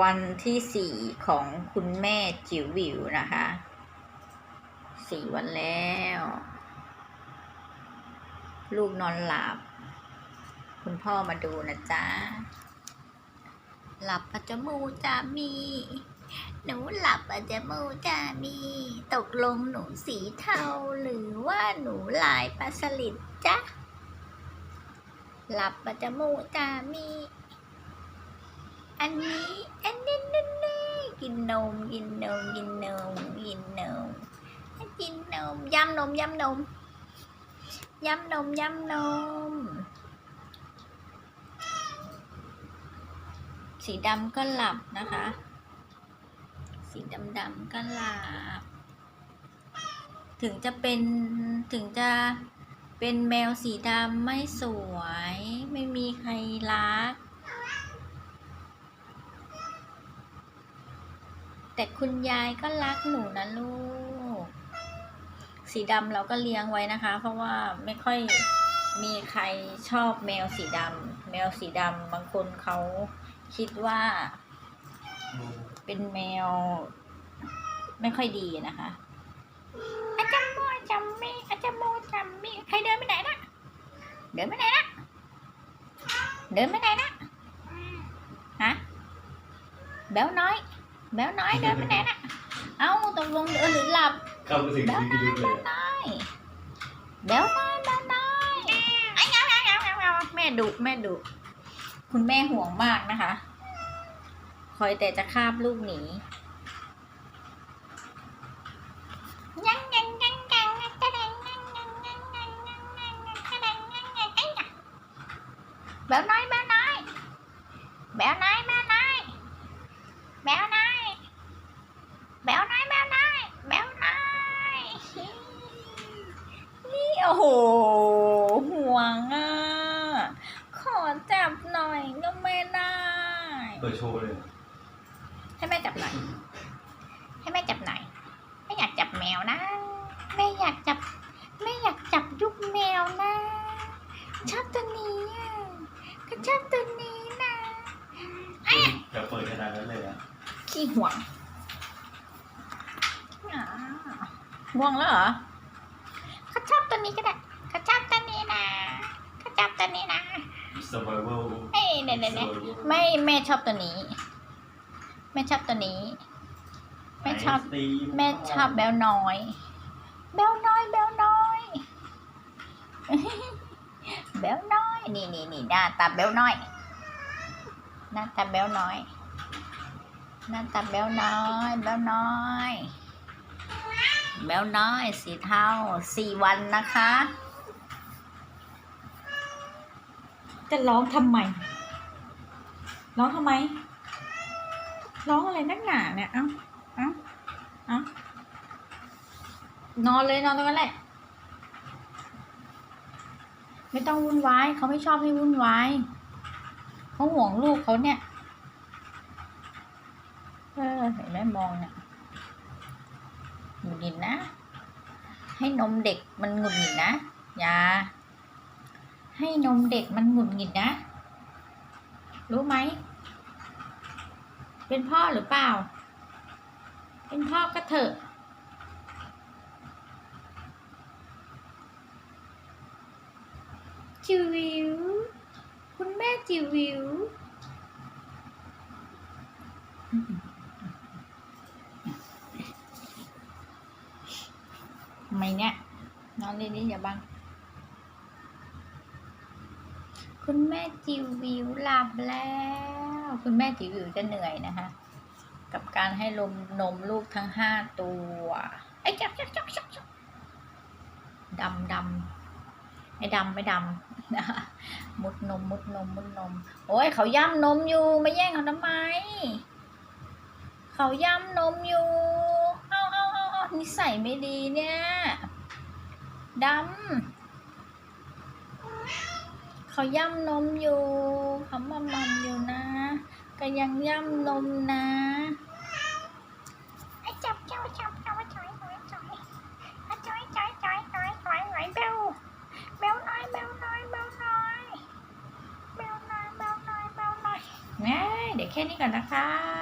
วันที่สี่ของคุณแม่จิ๋ววิวนะคะสี่วันแล้ว ลูกนอนหลับ คุณพ่อมาดูนะจ๊ะ หลับปัจจมูจะมี หนูหลับปัจจมูจะมี ตกลงหนูสีเทาหรือว่าหนูลายปลาสลิดจ๊ะ หลับปัจจมูจะมี นนี้อันนี้นี่นี่กินนมกินนมกินนมกินนมกินนมยำนมยำนมยำนมยำนม สีดำก็หลับนะคะ สีดำดำก็หลับ ถึงจะเป็นถึงจะเป็นแมวสีดำไม่สวย ไม่มีใครรัก แต่คุณยายก็รักหนูนะลูก สีดำเราก็เลี้ยงไว้นะคะ เพราะว่าไม่ค่อยมีใครชอบแมวสีดำแมวสีดำบางคนเขาคิดว่า เป็นแมว ไม่ค่อยดีนะคะอาจารย์โมอาจารย์มีอาจารย์โมอาจารย์มีใครเดินไปไหนนะเดินไปไหนนะเดินไปไหนนะฮะแบวน้อย แบวน้อยเดินไปไหนนะเอ้าตกลงเดินหรือหลับเข้าไปถึงที่ลึกเลยอะน้อยแบวน้อยแบวน้อยไอ้เงาเงาเงาเงาเงาแม่ดุแม่ดุคุณแม่ห่วงมากนะคะ คอยแต่จะคาบลูกหนียังยังยังยังยังกระเด็นยังยังยังยังยังยังยังกระเด็นยังยังไอ้ยะแบวน้อยแบวน้อยแบวน้อยแบวน้อยแบวน้อยแบวน้อยแบวน้อยแบวน้อย นี่โอ้โห ห่วงอะ ขอจับหน่อยก็ไม่ได้ เปิดโชว์เลย ให้แม่จับหน่อยให้แม่จับหน่อยไม่อยากจับแมวนะ ไม่อยากจับ ไม่อยากจับยุกแมวนะ ชอบตัวนี้อะก็ชอบตัวนี้นะจะเปิดขนาดนั้นเลยอะขี้ห่วงอ่าห่วงแล้วเหรอเขาชอบตัวนี้ก็ได้เขาชอบตัวนี้นะเขาชอบตัวนี้นะ survival เอ้ย เนี่ยเนี่ยเนี่ยไม่แม่ชอบตัวนี้ แม่ชอบตัวนี้ แม่ชอบแม่ชอบแบลน้อย แบลน้อยแบลน้อย แบลน้อย นี่นี่นี่หน้าตาแบลน้อยหน้าตาแบลน้อยหน้าตาแบลน้อยแบลน้อยแบลน้อยสีเทาสี่วันนะคะ จะร้องทำไม ร้องทำไม ร้องอะไรนักหนาเนี่ย เอ้า เอ้า เอ้านอนเลยนอนตรงนั้นแหละ ไม่ต้องวุ่นวายเขาไม่ชอบให้วุ่นวายเขาห่วงลูกเขาเนี่ย เออเห็นไหมมองเนี่ยหงุดหงิดนะ ให้นมเด็กมันหงุดหงิดนะ อย่า ให้นมเด็กมันหงุดหงิดนะ รู้ไหม เป็นพ่อหรือเปล่า เป็นพ่อก็เถอะ จิววิว คุณแม่จิววิวทำไมเนี่ย นอนดีๆอย่าบัง คุณแม่จิววิวหลับแล้ว คุณแม่จิววิวจะเหนื่อยนะคะ กับการให้ลมนมลูกทั้งห้าตัวไอ้จับจับจับจับจับดำดำไอ้ดำไม่ดำนะคะมุดนมมุดนมมุดนม โอ้ยเขาย่ำนมอยู่มาแย่งเขาทำไม เขาย่ำนมอยู่เอาเอาเอาเอานิสัยไม่ดีเนี่ยดำ เขาย่ำนมอยู่เขามามอมอยู่นะ ก็ยังย่ำนมนะไอ้จับเจ้าจับเจ้าจอยจอยจอยอะจอยจอยจอยจอยจอยเบลเบลน้อยเบลน้อยเบลน้อยเบลน้อยเบลน้อยเบลน้อยแม่เดี๋ยวแค่นี้ก่อนนะคะ